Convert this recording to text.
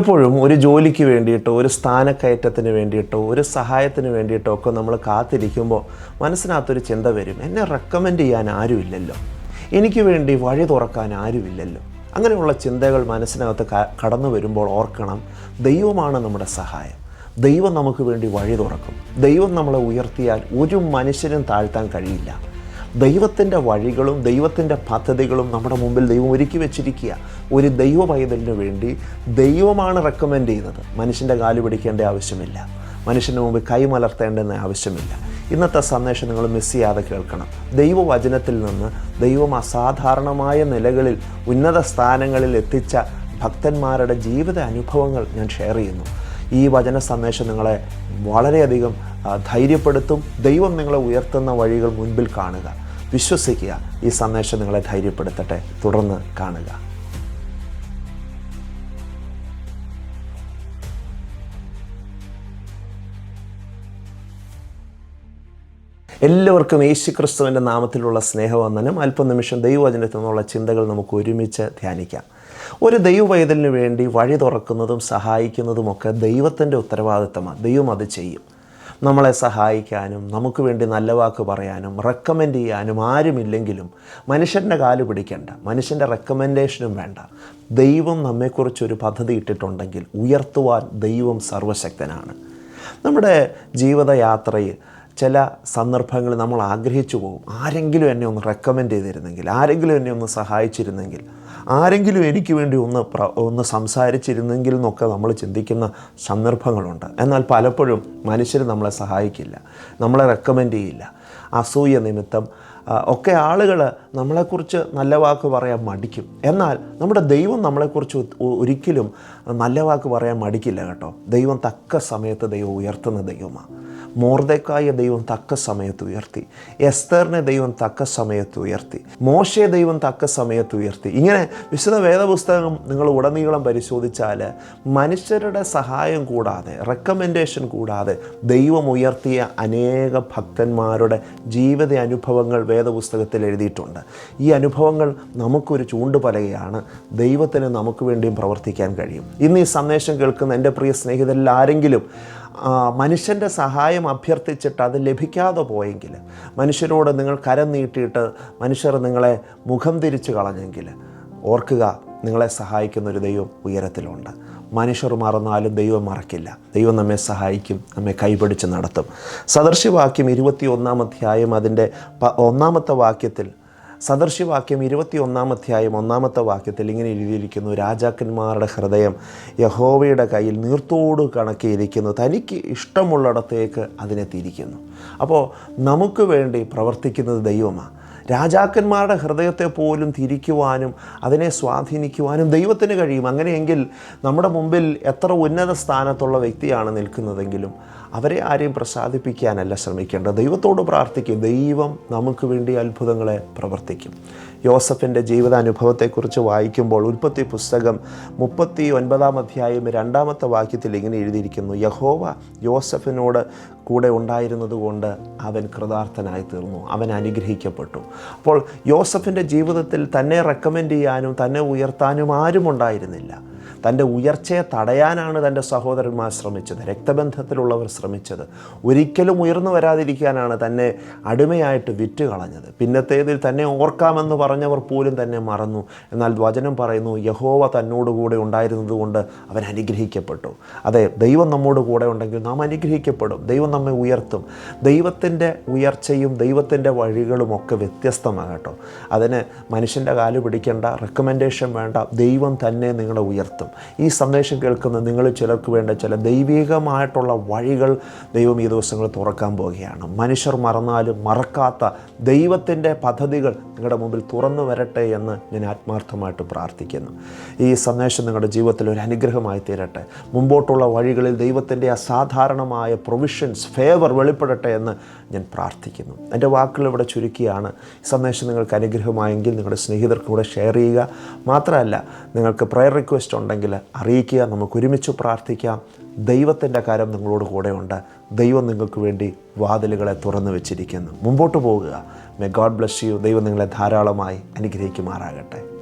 എപ്പോഴും ഒരു ജോലിക്ക് വേണ്ടിയിട്ടോ ഒരു സ്ഥാനക്കയറ്റത്തിന് വേണ്ടിയിട്ടോ ഒരു സഹായത്തിന് വേണ്ടിയിട്ടോ ഒക്കെ നമ്മൾ കാത്തിരിക്കുമ്പോൾ മനസ്സിനകത്തൊരു ചിന്ത വരും. എന്നെ റെക്കമെൻഡ് ചെയ്യാൻ ആരുമില്ലല്ലോ. എനിക്ക് വേണ്ടി വഴി തുറക്കാൻ ആരുമില്ലല്ലോ. അങ്ങനെയുള്ള ചിന്തകൾ മനസ്സിനകത്ത് കടന്നു വരുമ്പോൾ ഓർക്കണം ദൈവമാണ് നമ്മുടെ സഹായം. ദൈവം നമുക്ക് വേണ്ടി വഴി തുറക്കും. ദൈവം നമ്മളെ ഉയർത്തിയാൽ ഒരു മനുഷ്യനും താഴ്ത്താൻ കഴിയില്ല. ദൈവത്തിന്റെ വഴികളും ദൈവത്തിന്റെ പദ്ധതികളും നമ്മുടെ മുമ്പിൽ ദൈവം ഒരുക്കി വെച്ചിരിക്കുക. ഒരു ദൈവ പൈതലിന് വേണ്ടി ദൈവമാണ് റെക്കമെൻഡ് ചെയ്യുന്നത്. മനുഷ്യന്റെ കാൽ പിടിക്കേണ്ട ആവശ്യമില്ല. മനുഷ്യന്റെ മുമ്പിൽ കൈമലർത്തേണ്ടെന്ന് ആവശ്യമില്ല. ഇന്നത്തെ സന്ദേശം നിങ്ങൾ മിസ് ചെയ്യാതെ കേൾക്കണം. ദൈവവചനത്തിൽ നിന്ന് ദൈവം അസാധാരണമായ നിലകളിൽ ഉന്നത സ്ഥാനങ്ങളിൽ എത്തിച്ച ഭക്തന്മാരുടെ ജീവിത അനുഭവങ്ങൾ ഞാൻ ഷെയർ ചെയ്യുന്നു. ഈ വചന സന്ദേശം നിങ്ങളെ വളരെയധികം ധൈര്യപ്പെടുത്തും. ദൈവം നിങ്ങളെ ഉയർത്തുന്ന വഴികൾ മുൻപിൽ കാണുക. വിശ്വസിക്കുക. ഈ സന്ദേശം നിങ്ങളെ ധൈര്യപ്പെടുത്തട്ടെ. തുടർന്ന് കാണുക. എല്ലാവർക്കും യേശു ക്രിസ്തുവിന്റെ നാമത്തിലുള്ള സ്നേഹവന്ദനം. അല്പനിമിഷം ദൈവവചനത്തിൽ നിന്നുള്ള ചിന്തകൾ നമുക്ക് ഒരുമിച്ച് ധ്യാനിക്കാം. ഒരു ദൈവവൈതലിന് വേണ്ടി വഴി തുറക്കുന്നതും സഹായിക്കുന്നതുമൊക്കെ ദൈവത്തിന്റെ ഉത്തരവാദിത്തമാണ്. ദൈവം അത് ചെയ്യും. നമ്മളെ സഹായിക്കാനും നമുക്ക് വേണ്ടി നല്ല വാക്ക് പറയാനും റെക്കമെൻഡ് ചെയ്യാനും ആരുമില്ലെങ്കിലും മനുഷ്യന്റെ കാൽ പിടിക്കേണ്ട. മനുഷ്യന്റെ റെക്കമെൻഡേഷനും വേണ്ട. ദൈവം നമ്മെക്കുറിച്ചൊരു പദ്ധതി ഇട്ടിട്ടുണ്ടെങ്കിൽ ഉയർത്തുവാൻ ദൈവം സർവശക്തനാണ്. നമ്മുടെ ജീവിതയാത്രയിൽ ചില സന്ദർഭങ്ങളിൽ നമ്മൾ ആഗ്രഹിച്ചു പോകും. ആരെങ്കിലും എന്നെ ഒന്ന് റെക്കമെൻഡ് ചെയ്തിരുന്നെങ്കിൽ ആരെങ്കിലും എന്നെ ഒന്ന് സഹായിച്ചിരുന്നെങ്കിൽ ആരെങ്കിലും എനിക്ക് വേണ്ടി ഒന്ന് പ്ര ഒന്ന് സംസാരിച്ചിരുന്നെങ്കിൽ എന്നൊക്കെ നമ്മൾ ചിന്തിക്കുന്ന സന്ദർഭങ്ങളുണ്ട്. എന്നാൽ പലപ്പോഴും മനുഷ്യർ നമ്മളെ സഹായിക്കില്ല നമ്മളെ റെക്കമെൻഡ് ചെയ്യില്ല. അസൂയ നിമിത്തം ഒക്കെ ആളുകൾ നമ്മളെക്കുറിച്ച് നല്ല വാക്ക് പറയാൻ മടിക്കും. എന്നാൽ നമ്മുടെ ദൈവം നമ്മളെക്കുറിച്ച് ഒരിക്കലും നല്ല വാക്ക് പറയാൻ മടിക്കില്ല കേട്ടോ. ദൈവം തക്ക സമയത്ത് ദൈവം ഉയർത്തുന്ന ദൈവമാണ്. മോർദക്കായ ദൈവം തക്ക സമയത്ത് ഉയർത്തി. എസ്തറിനെ ദൈവം തക്ക സമയത്ത് ഉയർത്തി. മോശയെ ദൈവം തക്ക സമയത്ത് ഉയർത്തി. ഇങ്ങനെ വിശുദ്ധ വേദപുസ്തകം നിങ്ങൾ ഉടനീളം പരിശോധിച്ചാൽ മനുഷ്യരുടെ സഹായം കൂടാതെ റെക്കമെൻഡേഷൻ കൂടാതെ ദൈവം ഉയർത്തിയ അനേക ഭക്തന്മാരുടെ ജീവിത അനുഭവങ്ങൾ വേദപുസ്തകത്തിൽ എഴുതിയിട്ടുണ്ട്. ഈ അനുഭവങ്ങൾ നമുക്കൊരു ചൂണ്ടുപലകയാണ്. ദൈവത്തിന് നമുക്ക് വേണ്ടിയും പ്രവർത്തിക്കാൻ കഴിയും. ഇന്ന് ഈ സന്ദേശം കേൾക്കുന്ന എന്റെ പ്രിയ സ്നേഹിതരിൽ ആരെങ്കിലും മനുഷ്യന്റെ സഹായം അഭ്യർത്ഥിച്ചിട്ട് അത് ലഭിക്കാതെ പോയെങ്കിൽ മനുഷ്യരോട് നിങ്ങൾ കരം നീട്ടിയിട്ട് മനുഷ്യർ നിങ്ങളെ മുഖം തിരിച്ചു കളഞ്ഞെങ്കിൽ ഓർക്കുക നിങ്ങളെ സഹായിക്കുന്ന ഒരു ദൈവം ഉയരത്തിലുണ്ട്. മനുഷ്യർ മറന്നാലും ദൈവം മറക്കില്ല. ദൈവം നമ്മെ സഹായിക്കും നമ്മെ കൈപിടിച്ച് നടത്തും. സദർശിവാക്യം ഇരുപത്തി ഒന്നാം അധ്യായം അതിന്റെ ഒന്നാമത്തെ വാക്യത്തിൽ സദർശിവാക്യം ഇരുപത്തി ഒന്നാം അധ്യായം ഒന്നാമത്തെ വാക്യത്തിൽ ഇങ്ങനെ എഴുതിയിരിക്കുന്നു രാജാക്കന്മാരുടെ ഹൃദയം യഹോവയുടെ കയ്യിൽ നീർത്തോട് കണക്കിയിരിക്കുന്നു. തനിക്ക് ഇഷ്ടമുള്ളിടത്തേക്ക് അതിനെ തിരിക്കുന്നു. അപ്പോൾ നമുക്ക് വേണ്ടി പ്രവർത്തിക്കുന്നത് ദൈവമാണ് രാജാക്കന്മാരുടെ ഹൃദയത്തെ പോലും തിരിക്കുവാനും അതിനെ സ്വാധീനിക്കുവാനും ദൈവത്തിന് കഴിയും. അങ്ങനെയെങ്കിൽ നമ്മുടെ മുമ്പിൽ എത്ര ഉന്നത സ്ഥാനത്തുള്ള വ്യക്തിയാണ് നിൽക്കുന്നതെങ്കിലും അവരെ ആരെയും പ്രസാദിപ്പിക്കാനല്ല ശ്രമിക്കേണ്ടത്. ദൈവത്തോട് പ്രാർത്ഥിക്കും. ദൈവം നമുക്ക് വേണ്ടി അത്ഭുതങ്ങളെ പ്രവർത്തിക്കും. യോസഫിന്റെ ജീവിതാനുഭവത്തെക്കുറിച്ച് വായിക്കുമ്പോൾ ഉൽപ്പത്തി പുസ്തകം മുപ്പത്തി ഒൻപതാം അധ്യായം രണ്ടാമത്തെ വാക്യത്തിൽ ഇങ്ങനെ എഴുതിയിരിക്കുന്നു. യഹോവ യോസഫിനോട് കൂടെ ഉണ്ടായിരുന്നത് കൊണ്ട് അവൻ കൃതാർത്ഥനായി തീർന്നു. അവൻ അനുഗ്രഹിക്കപ്പെട്ടു. അപ്പോൾ യോസഫിന്റെ ജീവിതത്തിൽ തന്നെ റെക്കമെൻഡ് ചെയ്യാനും തന്നെ ഉയർത്താനും ആരും ഉണ്ടായിരുന്നില്ല. തന്റെ ഉയർച്ചയെ തടയാനാണ് തന്റെ സഹോദരന്മാർ ശ്രമിച്ചത്. രക്തബന്ധത്തിലുള്ളവർ ശ്രമിച്ചത്. ഒരിക്കലും ഉയർന്നു വരാതിരിക്കാനാണ് തന്നെ അടിമയായിട്ട് വിറ്റ് കളഞ്ഞത് പിന്നത്തേതിൽ തന്നെ ഓർക്കാമെന്ന് പറഞ്ഞവർ പോലും തന്നെ മറന്നു. എന്നാൽ വചനം പറയുന്നു യഹോവ തന്നോടുകൂടെ ഉണ്ടായിരുന്നത് കൊണ്ട് അവൻ അനുഗ്രഹിക്കപ്പെട്ടു. അതെ ദൈവം നമ്മോട് കൂടെ ഉണ്ടെങ്കിൽ നാം അനുഗ്രഹിക്കപ്പെടും. ദൈവം നമ്മെ ഉയർത്തും. ദൈവത്തിന്റെ ഉയർച്ചയും ദൈവത്തിന്റെ വഴികളും ഒക്കെ വ്യത്യസ്തമാകട്ടോ അതിന് മനുഷ്യന്റെ കാൽ പിടിക്കേണ്ട റെക്കമെൻഡേഷൻ വേണ്ട. ദൈവം തന്നെ നിങ്ങളെ ഉയർത്തും. ഈ സന്ദേശം കേൾക്കുന്ന നിങ്ങൾ ചിലർക്ക് വേണ്ട ചില ദൈവികമായിട്ടുള്ള വഴികൾ ദൈവം ഈ ദിവസങ്ങൾ തുറക്കാൻ പോവുകയാണ്. മനുഷ്യർ മറന്നാലും മറക്കാത്ത ദൈവത്തിന്റെ പദ്ധതികൾ നിങ്ങളുടെ മുമ്പിൽ തുറന്നു വരട്ടെ എന്ന് ഞാൻ ആത്മാർത്ഥമായിട്ട് പ്രാർത്ഥിക്കുന്നു. ഈ സന്ദേശം നിങ്ങളുടെ ജീവിതത്തിൽ ഒരു അനുഗ്രഹമായി തീരട്ടെ. മുമ്പോട്ടുള്ള വഴികളിൽ ദൈവത്തിന്റെ അസാധാരണമായ പ്രൊവിഷൻസ് ഫേവർ വെളിപ്പെടട്ടെ എന്ന് ഞാൻ പ്രാർത്ഥിക്കുന്നു. എന്റെ വാക്കുകൾ ഇവിടെ ചുരുക്കിയാണ്. സന്ദേശം നിങ്ങൾക്ക് അനുഗ്രഹമായെങ്കിൽ നിങ്ങളുടെ സ്നേഹിതർക്കൂടെ ഷെയർ ചെയ്യുക. മാത്രമല്ല നിങ്ങൾക്ക് പ്രയർ റിക്വസ്റ്റ് ഉണ്ടെങ്കിൽ അറിയിക്കുക നമുക്ക് ഒരുമിച്ച് പ്രാർത്ഥിക്കാം. ദൈവത്തിന്റെ കാര്യം നിങ്ങളോട് കൂടെയുണ്ട്. ദൈവം നിങ്ങൾക്ക് വേണ്ടി വാതിലുകളെ തുറന്നു വെച്ചിരിക്കുന്നു. മുമ്പോട്ട് പോകുക. മേ ഗോഡ് ബ്ലസ് യു ദൈവം നിങ്ങളെ ധാരാളമായി അനുഗ്രഹിക്കുമാറാകട്ടെ.